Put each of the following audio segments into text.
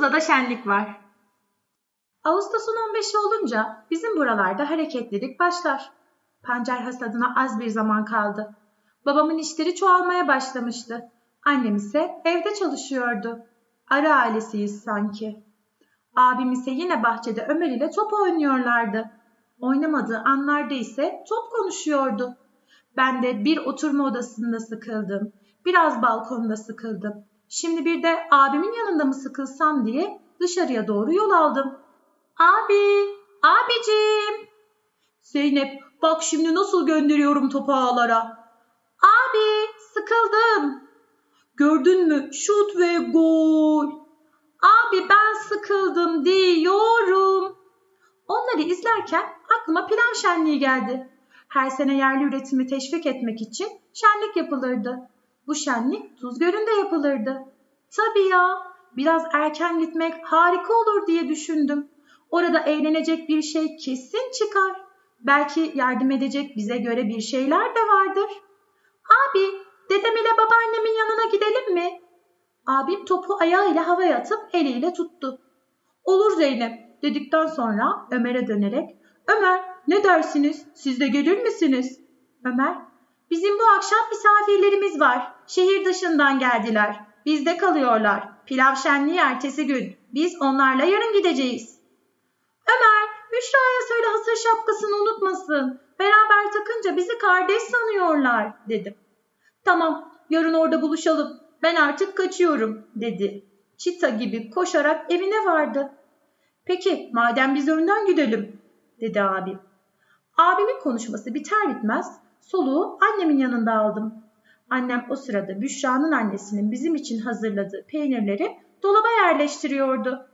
Tuzla'da şenlik var. Ağustos'un 15'i olunca bizim buralarda hareketlilik başlar. Pancar hasadına az bir zaman kaldı. Babamın işleri çoğalmaya başlamıştı. Annem ise evde çalışıyordu. Ara ailesiyiz sanki. Abim ise yine bahçede Ömer ile top oynuyorlardı. Oynamadığı anlarda ise top konuşuyordu. Ben de bir oturma odasında sıkıldım. Biraz balkonda sıkıldım. Şimdi bir de abimin yanında mı sıkılsam diye dışarıya doğru yol aldım. Abi, abicim. Zeynep bak şimdi nasıl gönderiyorum topu ağlara. Abi sıkıldım. Gördün mü şut ve gol. Abi ben sıkıldım diyorum. Onları izlerken aklıma pilav şenliği geldi. Her sene yerli üretimi teşvik etmek için şenlik yapılırdı. Bu şenlik Tuzgölü'nde yapılırdı. Tabii ya, biraz erken gitmek harika olur diye düşündüm. Orada eğlenecek bir şey kesin çıkar. Belki yardım edecek bize göre bir şeyler de vardır. Abi, dedem ile babaannemin yanına gidelim mi? Abim topu ayağıyla havaya atıp eliyle tuttu. Olur Zeynep dedikten sonra Ömer'e dönerek Ömer ne dersiniz siz de gelir misiniz? Ömer bizim bu akşam misafirlerimiz var. Şehir dışından geldiler. Bizde kalıyorlar. Pilav şenliği ertesi gün. Biz onlarla yarın gideceğiz. Ömer Müşra'ya söyle hasır şapkasını unutmasın. Beraber takınca bizi kardeş sanıyorlar dedim. Tamam yarın orada buluşalım. Ben artık kaçıyorum dedi. Çita gibi koşarak evine vardı. Peki madem biz önden gidelim dedi abim. Abimin konuşması biter bitmez soluğu annemin yanında aldım. Annem o sırada Büşra'nın annesinin bizim için hazırladığı peynirleri dolaba yerleştiriyordu.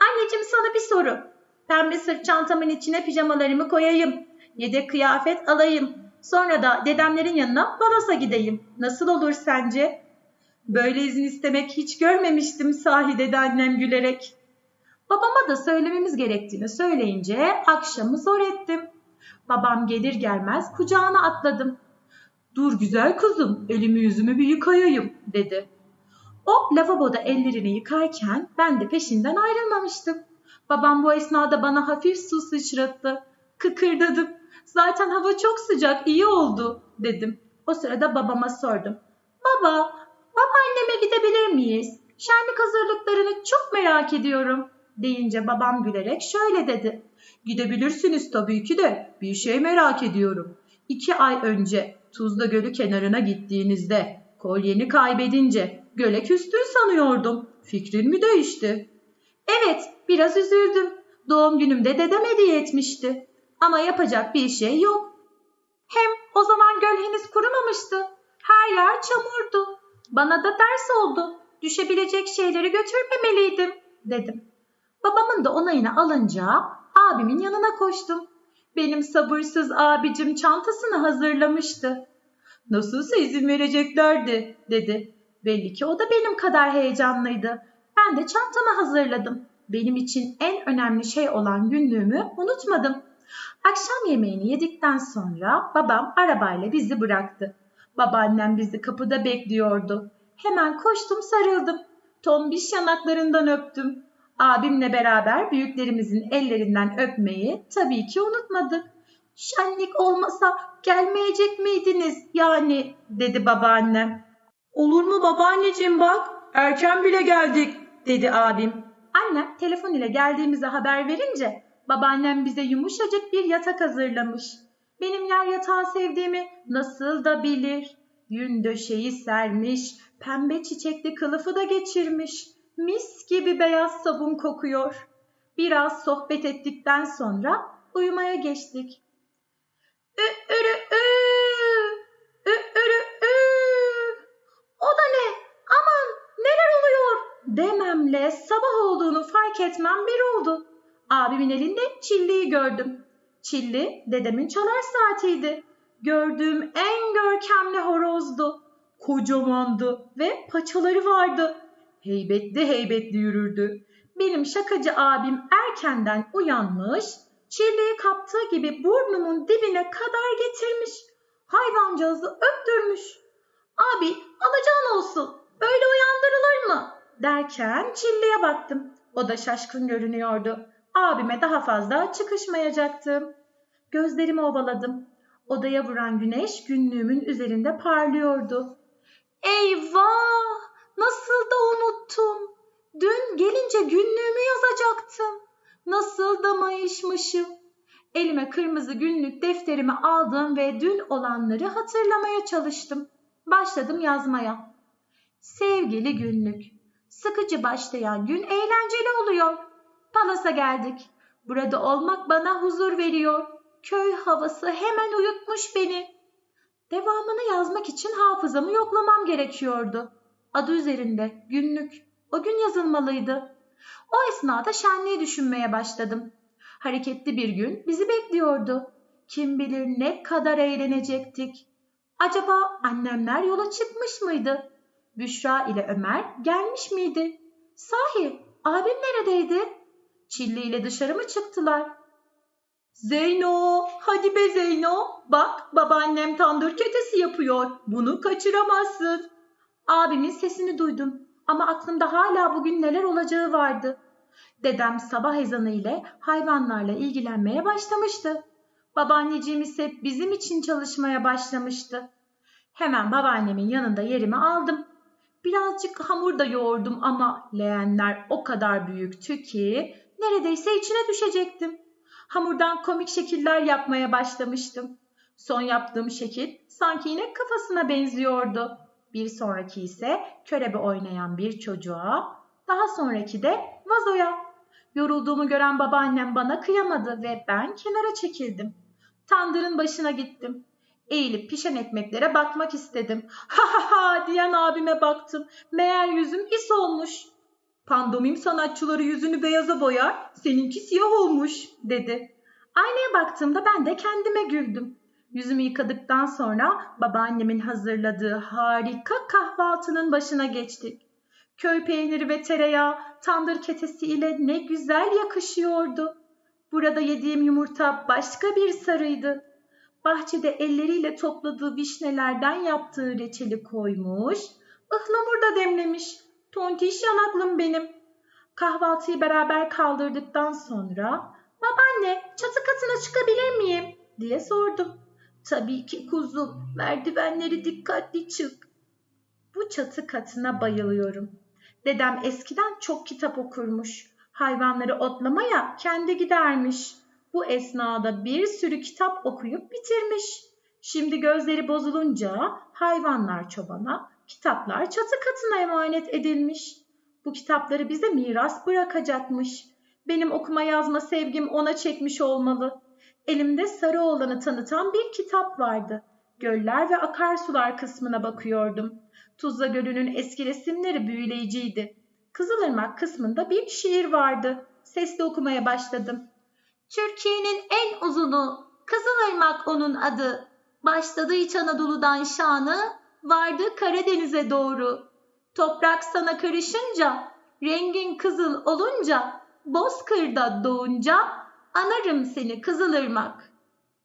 Anneciğim sana bir soru. Pembe sırt çantamın içine pijamalarımı koyayım. Yedek kıyafet alayım. Sonra da dedemlerin yanına balasa gideyim. Nasıl olur sence? Böyle izin istemek hiç görmemiştim sahi dedi annem gülerek. Babama da söylememiz gerektiğini söyleyince akşamı zor ettim. Babam gelir gelmez kucağına atladım. Dur güzel kızım elimi yüzümü bir yıkayayım dedi. O lavaboda ellerini yıkarken ben de peşinden ayrılmamıştım. Babam bu esnada bana hafif su sıçrattı. Kıkırdadım. Zaten hava çok sıcak iyi oldu dedim. O sırada babama sordum. Baba, babaanneme gidebilir miyiz? Şenlik hazırlıklarını çok merak ediyorum deyince babam gülerek şöyle dedi. Gidebilirsiniz tabii ki de bir şey merak ediyorum. İki ay önce Tuzla Gölü kenarına gittiğinizde kolyeni kaybedince göle küstün sanıyordum. Fikrin mi değişti? Evet biraz üzüldüm. Doğum günümde dedem hediye etmişti. Ama yapacak bir şey yok. Hem o zaman göl henüz kurumamıştı. Her yer çamurdu. Bana da ders oldu. Düşebilecek şeyleri götürmemeliydim dedim. Babamın da onayını alınca abimin yanına koştum. Benim sabırsız abicim çantasını hazırlamıştı. Nasılsa izin vereceklerdi dedi. Belli ki o da benim kadar heyecanlıydı. Ben de çantamı hazırladım. Benim için en önemli şey olan günlüğümü unutmadım. Akşam yemeğini yedikten sonra babam arabayla bizi bıraktı. Babaannem bizi kapıda bekliyordu. Hemen koştum sarıldım. Tombiş yanaklarından öptüm. Abimle beraber büyüklerimizin ellerinden öpmeyi tabii ki unutmadık. Şenlik olmasa gelmeyecek miydiniz yani dedi babaannem. Olur mu babaanneciğim bak erken bile geldik dedi abim. Annem telefon ile geldiğimizi haber verince babaannem bize yumuşacık bir yatak hazırlamış. Benim yer yatağı sevdiğimi nasıl da bilir. Yün döşeği sermiş, pembe çiçekli kılıfı da geçirmiş. Mis gibi beyaz sabun kokuyor. Biraz sohbet ettikten sonra uyumaya geçtik. Ü ürü ü, ü ürü ü. O da ne? Aman neler oluyor? Dememle sabah olduğunu fark etmem bir oldu. Abimin elinde çilliyi gördüm. Çilli dedemin çalar saatiydi. Gördüğüm en görkemli horozdu. Kocamandı ve paçaları vardı. Heybetli heybetli yürürdü. Benim şakacı abim erkenden uyanmış, çilliyi kaptığı gibi burnumun dibine kadar getirmiş. Hayvancağızı öptürmüş. Abi alacağın olsun. Böyle uyandırılır mı? derken Çilli'ye baktım. O da şaşkın görünüyordu. Abime daha fazla çıkışmayacaktım. Gözlerimi ovaladım. Odaya vuran güneş günlüğümün üzerinde parlıyordu. Eyvah! Nasıl da unuttum. Dün gelince günlüğümü yazacaktım. Nasıl da mayışmışım. Elime kırmızı günlük defterimi aldım ve dün olanları hatırlamaya çalıştım. Başladım yazmaya. Sevgili günlük, sıkıcı başlayan gün eğlenceli oluyor. Palas'a geldik. Burada olmak bana huzur veriyor. Köy havası hemen uyutmuş beni. Devamını yazmak için hafızamı yoklamam gerekiyordu. Adı üzerinde günlük. O gün yazılmalıydı. O esnada şenliği düşünmeye başladım. Hareketli bir gün bizi bekliyordu. Kim bilir ne kadar eğlenecektik. Acaba annemler yola çıkmış mıydı? Büşra ile Ömer gelmiş miydi? Sahi abim neredeydi? Çilli ile dışarı mı çıktılar? Zeyno, hadi be Zeyno. Bak babaannem tandır ketesi yapıyor. Bunu kaçıramazsın. Abimin sesini duydum ama aklımda hala bugün neler olacağı vardı. Dedem sabah ezanı ile hayvanlarla ilgilenmeye başlamıştı. Babaanneciğim ise bizim için çalışmaya başlamıştı. Hemen babaannemin yanında yerimi aldım. Birazcık hamur da yoğurdum ama leğenler o kadar büyüktü ki neredeyse içine düşecektim. Hamurdan komik şekiller yapmaya başlamıştım. Son yaptığım şekil sanki inek kafasına benziyordu. Bir sonraki ise körebe oynayan bir çocuğa, daha sonraki de vazoya. Yorulduğumu gören babaannem bana kıyamadı ve ben kenara çekildim. Tandırın başına gittim. Eğilip pişen ekmeklere bakmak istedim. Ha ha ha diyen abime baktım. Meğer yüzüm is olmuş. Pandomim sanatçıları yüzünü beyaza boyar, seninki siyah olmuş dedi. Aynaya baktığımda ben de kendime güldüm. Yüzümü yıkadıktan sonra babaannemin hazırladığı harika kahvaltının başına geçtik. Köy peyniri ve tereyağı tandır ketesi ile ne güzel yakışıyordu. Burada yediğim yumurta başka bir sarıydı. Bahçede elleriyle topladığı vişnelerden yaptığı reçeli koymuş, ıhlamur da demlemiş. Tontiş yanaklım benim. Kahvaltıyı beraber kaldırdıktan sonra babaanne çatı katına çıkabilir miyim diye sordum. Tabii ki kuzum merdivenleri dikkatli çık. Bu çatı katına bayılıyorum. Dedem eskiden çok kitap okurmuş. Hayvanları otlamaya kendi gidermiş. Bu esnada bir sürü kitap okuyup bitirmiş. Şimdi gözleri bozulunca hayvanlar çobana, kitaplar çatı katına emanet edilmiş. Bu kitapları bize miras bırakacakmış. Benim okuma yazma sevgim ona çekmiş olmalı. Elimde sarı oğlanı tanıtan bir kitap vardı. Göller ve akarsular kısmına bakıyordum. Tuzla Gölü'nün eski resimleri büyüleyiciydi. Kızılırmak kısmında bir şiir vardı. Sesli okumaya başladım. Türkiye'nin en uzunu, Kızılırmak onun adı. Başladı İç Anadolu'dan şanı, vardı Karadeniz'e doğru. Toprak sana karışınca, rengin kızıl olunca, bozkırda doğunca, anarım seni Kızılırmak.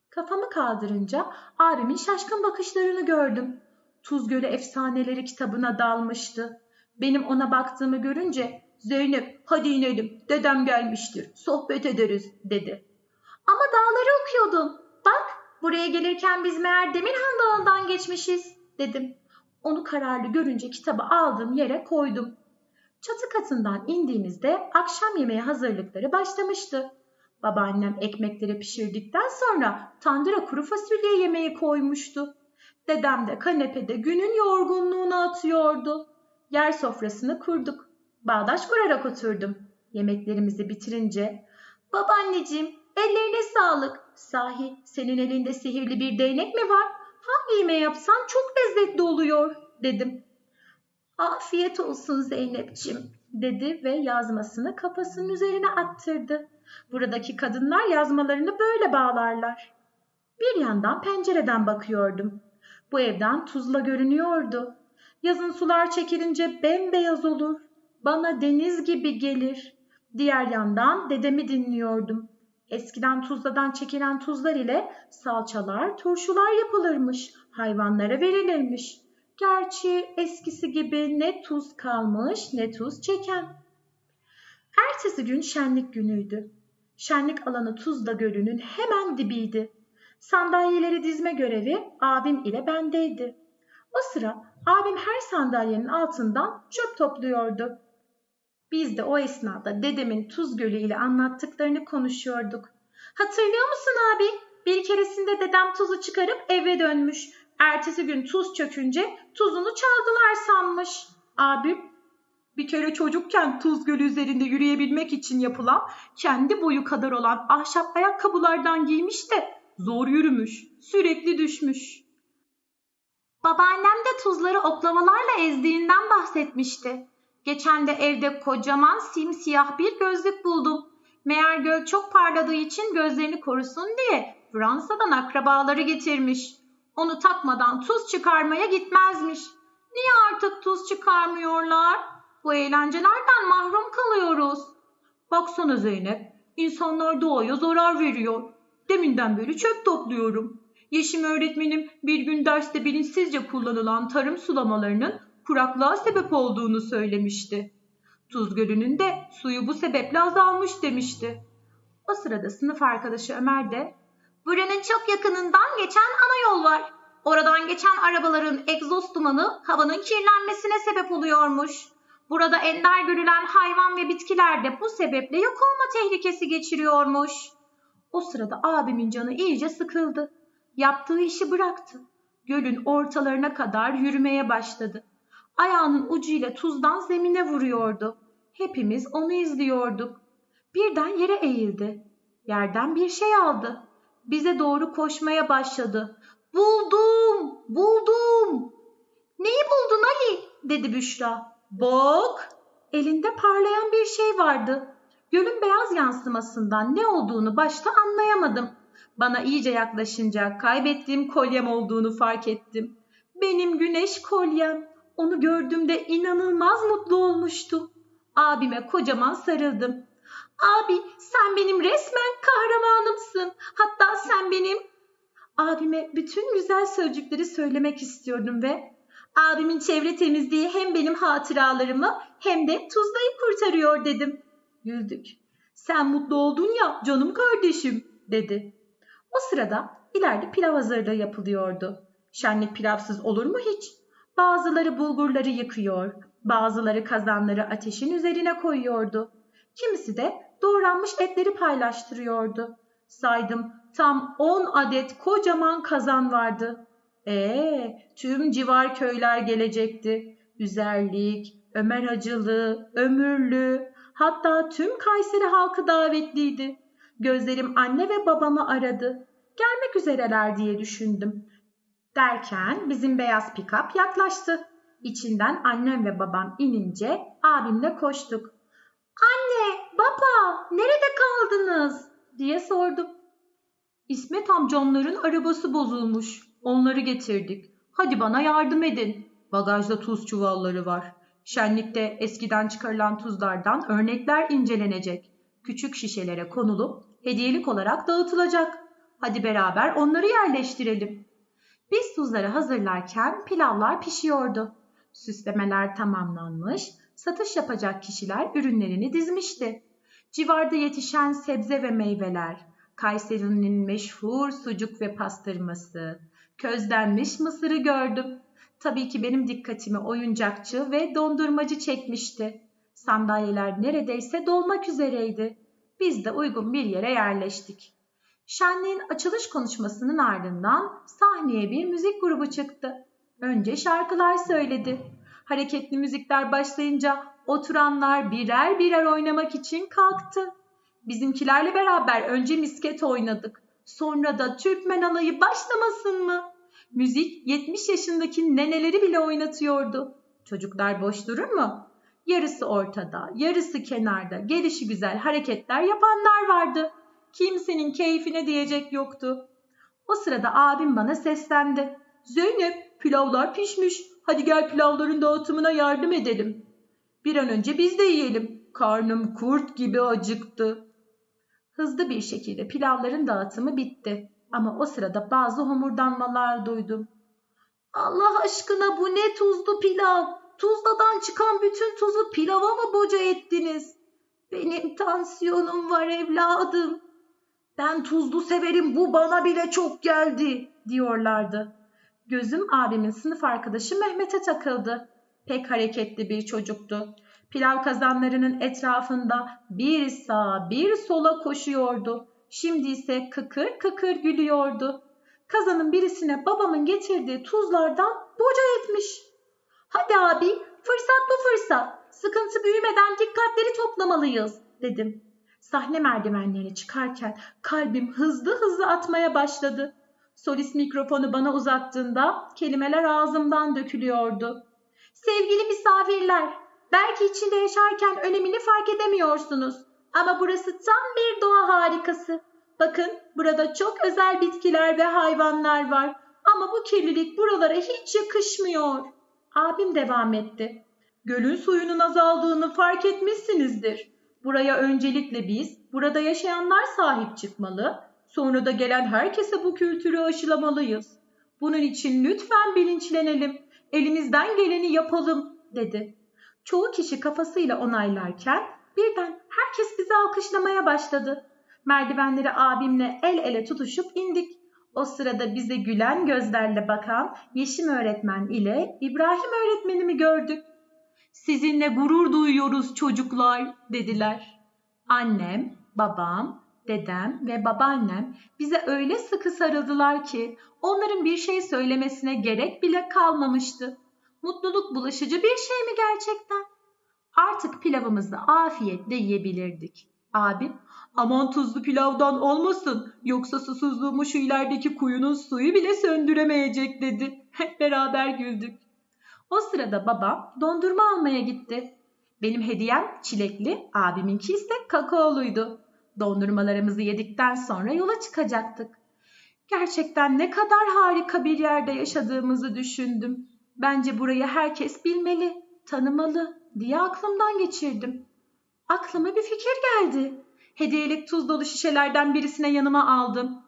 Kafamı kaldırınca abimin şaşkın bakışlarını gördüm. Tuz Gölü Efsaneleri kitabına dalmıştı. Benim ona baktığımı görünce Zeynep hadi inelim dedem gelmiştir sohbet ederiz dedi. Ama dağları okuyordun. Bak buraya gelirken biz meğer Demirhan Dağı'ndan geçmişiz dedim. Onu kararlı görünce kitabı aldığım yere koydum. Çatı katından indiğimizde akşam yemeği hazırlıkları başlamıştı. Babaannem ekmekleri pişirdikten sonra tandıra kuru fasulye yemeği koymuştu. Dedem de kanepede günün yorgunluğunu atıyordu. Yer sofrasını kurduk. Bağdaş kurarak oturdum. Yemeklerimizi bitirince "Babaanneciğim, ellerine sağlık. Sahi senin elinde sihirli bir değnek mi var? Hangi yemeği yapsan çok lezzetli oluyor." dedim. "Afiyet olsun Zeynep'ciğim." dedi ve yazmasını kafasının üzerine attırdı. Buradaki kadınlar yazmalarını böyle bağlarlar. Bir yandan pencereden bakıyordum. Bu evden tuzla görünüyordu. Yazın sular çekilince bembeyaz olur. Bana deniz gibi gelir. Diğer yandan dedemi dinliyordum. Eskiden tuzladan çekilen tuzlar ile salçalar, turşular yapılırmış, hayvanlara verilirmiş. Gerçi eskisi gibi ne tuz kalmış ne tuz çeken. Ertesi gün şenlik günüydü. Şenlik alanı Tuzla Gölü'nün hemen dibiydi. Sandalyeleri dizme görevi abim ile bendeydi. O sıra abim her sandalyenin altından çöp topluyordu. Biz de o esnada dedemin Tuz Gölü ile anlattıklarını konuşuyorduk. Hatırlıyor musun abi? Bir keresinde dedem tuzu çıkarıp eve dönmüş. Ertesi gün tuz çökünce tuzunu çaldılar sanmış. Abim bir kere çocukken Tuz Gölü üzerinde yürüyebilmek için yapılan kendi boyu kadar olan ahşap ayakkabılardan giymiş de zor yürümüş, sürekli düşmüş. Babaannem de tuzları oklavalarla ezdiğinden bahsetmişti. Geçen de evde kocaman simsiyah bir gözlük buldum. Meğer göl çok parladığı için gözlerini korusun diye Fransa'dan akrabaları getirmiş. Onu takmadan tuz çıkarmaya gitmezmiş. Niye artık tuz çıkarmıyorlar? Bu eğlencelerden mahrum kalıyoruz. Baksana Zeynep, insanlar doğaya zarar veriyor. Deminden beri çöp topluyorum. Yeşim öğretmenim bir gün derste bilinçsizce kullanılan tarım sulamalarının kuraklığa sebep olduğunu söylemişti. Tuz Gölü'nün de suyu bu sebeple azalmış demişti. O sırada sınıf arkadaşı Ömer de Buranın çok yakınından geçen ana yol var. Oradan geçen arabaların egzoz dumanı havanın kirlenmesine sebep oluyormuş. Burada ender görülen hayvan ve bitkiler de bu sebeple yok olma tehlikesi geçiriyormuş. O sırada abimin canı iyice sıkıldı. Yaptığı işi bıraktı. Gölün ortalarına kadar yürümeye başladı. Ayağının ucuyla tuzdan zemine vuruyordu. Hepimiz onu izliyorduk. Birden yere eğildi. Yerden bir şey aldı. Bize doğru koşmaya başladı. Buldum, buldum. Neyi buldun Ali? dedi Büşra. Bak! Elinde parlayan bir şey vardı. Gölün beyaz yansımasından ne olduğunu başta anlayamadım. Bana iyice yaklaşınca kaybettiğim kolyem olduğunu fark ettim. Benim güneş kolyem. Onu gördüğümde inanılmaz mutlu olmuştum. Abime kocaman sarıldım. Abi sen benim resmen kahramanımsın. Hatta sen benim... Abime bütün güzel sözcükleri söylemek istiyordum ve abimin çevre temizliği hem benim hatıralarımı hem de Tuzla'yı kurtarıyor dedim. Güldük. Sen mutlu oldun ya canım kardeşim dedi. O sırada ileride pilav hazırlığı yapılıyordu. Şenlik pilavsız olur mu hiç? Bazıları bulgurları yıkıyor, bazıları kazanları ateşin üzerine koyuyordu. Kimisi de doğranmış etleri paylaştırıyordu. Saydım tam 10 adet kocaman kazan vardı. Ee, tüm civar köyler gelecekti. Üzerlik, Ömer Hacılı, Ömürlü, hatta tüm Kayseri halkı davetliydi. Gözlerim anne ve babamı aradı. Gelmek üzereler diye düşündüm. Derken bizim beyaz pikap yaklaştı. İçinden annem ve babam inince abimle koştuk. Anne, baba, nerede kaldınız? diye sordum. İsmet amcamların arabası bozulmuş. Onları getirdik. Hadi bana yardım edin. Bagajda tuz çuvalları var. Şenlikte eskiden çıkarılan tuzlardan örnekler incelenecek. Küçük şişelere konulup hediyelik olarak dağıtılacak. Hadi beraber onları yerleştirelim. Biz tuzları hazırlarken pilavlar pişiyordu. Süslemeler tamamlanmış, satış yapacak kişiler ürünlerini dizmişti. Civarda yetişen sebze ve meyveler, Kayseri'nin meşhur sucuk ve pastırması, közlenmiş mısırı gördüm. Tabii ki benim dikkatimi oyuncakçı ve dondurmacı çekmişti. Sandalyeler neredeyse dolmak üzereydi. Biz de uygun bir yere yerleştik. Şenliğin açılış konuşmasının ardından sahneye bir müzik grubu çıktı. Önce şarkılar söyledi. Hareketli müzikler başlayınca oturanlar birer birer oynamak için kalktı. Bizimkilerle beraber önce misket oynadık. Sonra da Türkmen alayı başlamasın mı? Müzik 70 yaşındaki neneleri bile oynatıyordu. Çocuklar boş durur mu? Yarısı ortada, yarısı kenarda, gelişi güzel hareketler yapanlar vardı. Kimsenin keyfine diyecek yoktu. O sırada abim bana seslendi. Zeynep pilavlar pişmiş. Hadi gel pilavların dağıtımına yardım edelim. Bir an önce biz de yiyelim. Karnım kurt gibi acıktı. Hızlı bir şekilde pilavların dağıtımı bitti. Ama o sırada bazı homurdanmalar duydum. Allah aşkına bu ne tuzlu pilav? Tuzladan çıkan bütün tuzu pilava mı boca ettiniz? Benim tansiyonum var evladım. Ben tuzlu severim bu bana bile çok geldi diyorlardı. Gözüm abimin sınıf arkadaşı Mehmet'e takıldı. Pek hareketli bir çocuktu. Pilav kazanlarının etrafında bir sağa bir sola koşuyordu. Şimdi ise kıkır kıkır gülüyordu. Kazanın birisine babamın getirdiği tuzlardan boca etmiş. Hadi abi fırsat bu fırsat. Sıkıntı büyümeden dikkatleri toplamalıyız dedim. Sahne merdivenlerine çıkarken kalbim hızlı hızlı atmaya başladı. Solist mikrofonu bana uzattığında kelimeler ağzımdan dökülüyordu. Sevgili misafirler, belki içinde yaşarken önemini fark edemiyorsunuz. Ama burası tam bir doğa harikası. Bakın burada çok özel bitkiler ve hayvanlar var. Ama bu kirlilik buralara hiç yakışmıyor. Abim devam etti. Gölün suyunun azaldığını fark etmişsinizdir. Buraya öncelikle biz, burada yaşayanlar sahip çıkmalı, sonra da gelen herkese bu kültürü aşılamalıyız. Bunun için lütfen bilinçlenelim, elimizden geleni yapalım, dedi. Çoğu kişi kafasıyla onaylarken birden herkes bizi alkışlamaya başladı. Merdivenleri abimle el ele tutuşup indik. O sırada bize gülen gözlerle bakan Yeşim öğretmen ile İbrahim öğretmenimi gördük. Sizinle gurur duyuyoruz çocuklar dediler. Annem, babam, dedem ve babaannem bize öyle sıkı sarıldılar ki onların bir şey söylemesine gerek bile kalmamıştı. Mutluluk bulaşıcı bir şey mi gerçekten? Artık pilavımızı afiyetle yiyebilirdik. Abim, aman tuzlu pilavdan olmasın yoksa susuzluğumu şu ilerideki kuyunun suyu bile söndüremeyecek dedi. Hep beraber güldük. O sırada babam dondurma almaya gitti. Benim hediyem çilekli, abiminki ise kakaoluydu. Dondurmalarımızı yedikten sonra yola çıkacaktık. Gerçekten ne kadar harika bir yerde yaşadığımızı düşündüm. Bence burayı herkes bilmeli, tanımalı diye aklımdan geçirdim. Aklıma bir fikir geldi. Hediyelik tuz dolu şişelerden birisine yanıma aldım.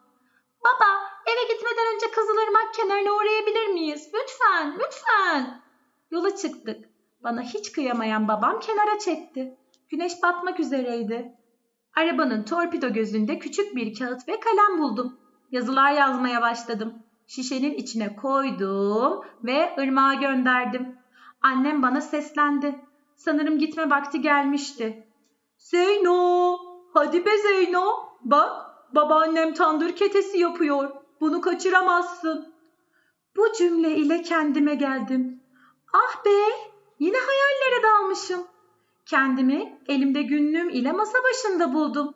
Baba, eve gitmeden önce Kızılırmak kenarına uğrayabilir miyiz? Lütfen, lütfen. Yola çıktık. Bana hiç kıyamayan babam kenara çekti. Güneş batmak üzereydi. Arabanın torpido gözünde küçük bir kağıt ve kalem buldum. Yazılar yazmaya başladım. Şişenin içine koydum ve ırmağa gönderdim. Annem bana seslendi. Sanırım gitme vakti gelmişti. Zeyno, hadi be Zeyno. Bak, babaannem tandır ketesi yapıyor. Bunu kaçıramazsın. Bu cümle ile kendime geldim. Ah be, yine hayallere dalmışım. Kendimi elimde günlüğüm ile masa başında buldum.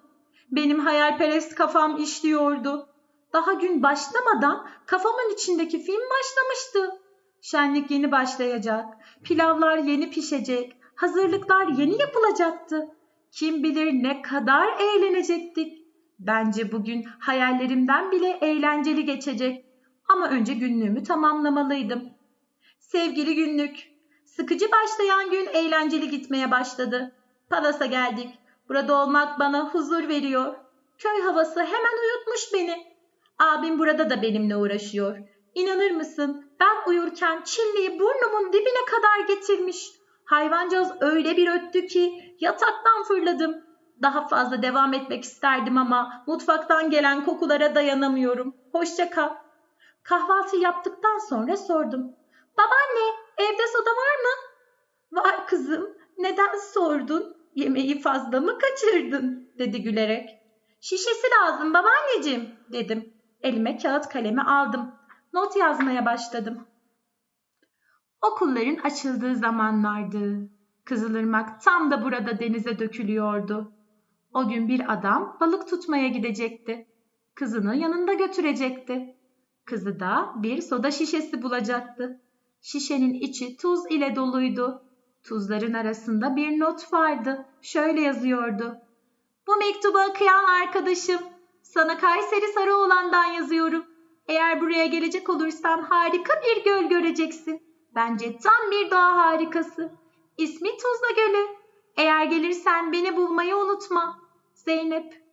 Benim hayalperest kafam işliyordu. Daha gün başlamadan kafamın içindeki film başlamıştı. Şenlik yeni başlayacak, pilavlar yeni pişecek, hazırlıklar yeni yapılacaktı. Kim bilir ne kadar eğlenecektik. Bence bugün hayallerimden bile eğlenceli geçecek. Ama önce günlüğümü tamamlamalıydım. Sevgili günlük, sıkıcı başlayan gün eğlenceli gitmeye başladı. Palas'a geldik. Burada olmak bana huzur veriyor. Köy havası hemen uyutmuş beni. Abim burada da benimle uğraşıyor. İnanır mısın? Ben uyurken çilliyi burnumun dibine kadar getirmiş. Hayvancağız öyle bir öttü ki yataktan fırladım. Daha fazla devam etmek isterdim ama mutfaktan gelen kokulara dayanamıyorum. Hoşça kal. Kahvaltı yaptıktan sonra sordum. Babaanne, evde soda var mı? Var kızım. Neden sordun? Yemeği fazla mı kaçırdın? dedi gülerek. Şişesi lazım babaanneciğim dedim. Elime kağıt kalemi aldım. Not yazmaya başladım. Okulların açıldığı zamanlardı. Kızılırmak tam da burada denize dökülüyordu. O gün bir adam balık tutmaya gidecekti. Kızını yanında götürecekti. Kızı da bir soda şişesi bulacaktı. Şişenin içi tuz ile doluydu. Tuzların arasında bir not vardı. Şöyle yazıyordu. Bu mektubu okuyan arkadaşım. Sana Kayseri Sarıoğlan'dan yazıyorum. Eğer buraya gelecek olursan harika bir göl göreceksin. Bence tam bir doğa harikası. İsmi Tuzla Gölü. Eğer gelirsen beni bulmayı unutma. Zeynep